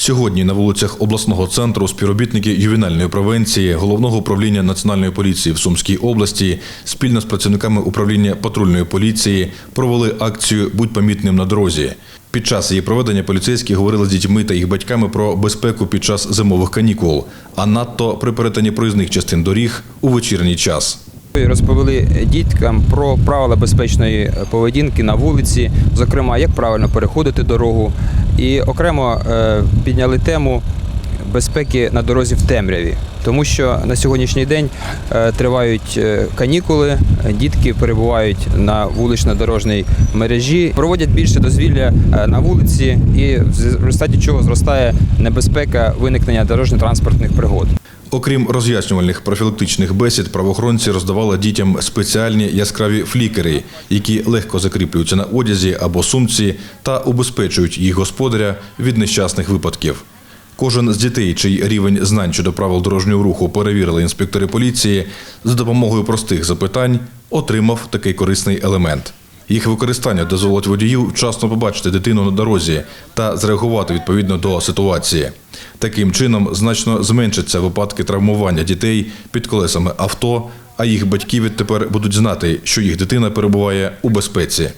Сьогодні на вулицях обласного центру співробітники ювенальної превенції головного управління національної поліції в Сумській області спільно з працівниками управління патрульної поліції провели акцію Будь помітним на дорозі. Під час її проведення поліцейські говорили з дітьми та їх батьками про безпеку під час зимових канікул, а надто при перетині проїзних частин доріг у вечірній час. Розповіли діткам про правила безпечної поведінки на вулиці, зокрема, як правильно переходити дорогу, і окремо е, підняли тему безпеки на дорозі в темряві, тому що на сьогоднішній день е, тривають е, канікули, дітки перебувають на вулично-дорожній мережі, проводять більше дозвілля на вулиці, і в результаті чого зростає небезпека виникнення дорожньо-транспортних пригод. Окрім роз'яснювальних профілактичних бесід, правоохоронці роздавали дітям спеціальні яскраві флікери, які легко закріплюються на одязі або сумці та убезпечують їх господаря від нещасних випадків. Кожен з дітей, чий рівень знань щодо правил дорожнього руху перевірили інспектори поліції, за допомогою простих запитань отримав такий корисний елемент. Їх використання дозволить водію вчасно побачити дитину на дорозі та зреагувати відповідно до ситуації. Таким чином значно зменшаться випадки травмування дітей під колесами авто, а їх батьки відтепер будуть знати, що їх дитина перебуває у безпеці.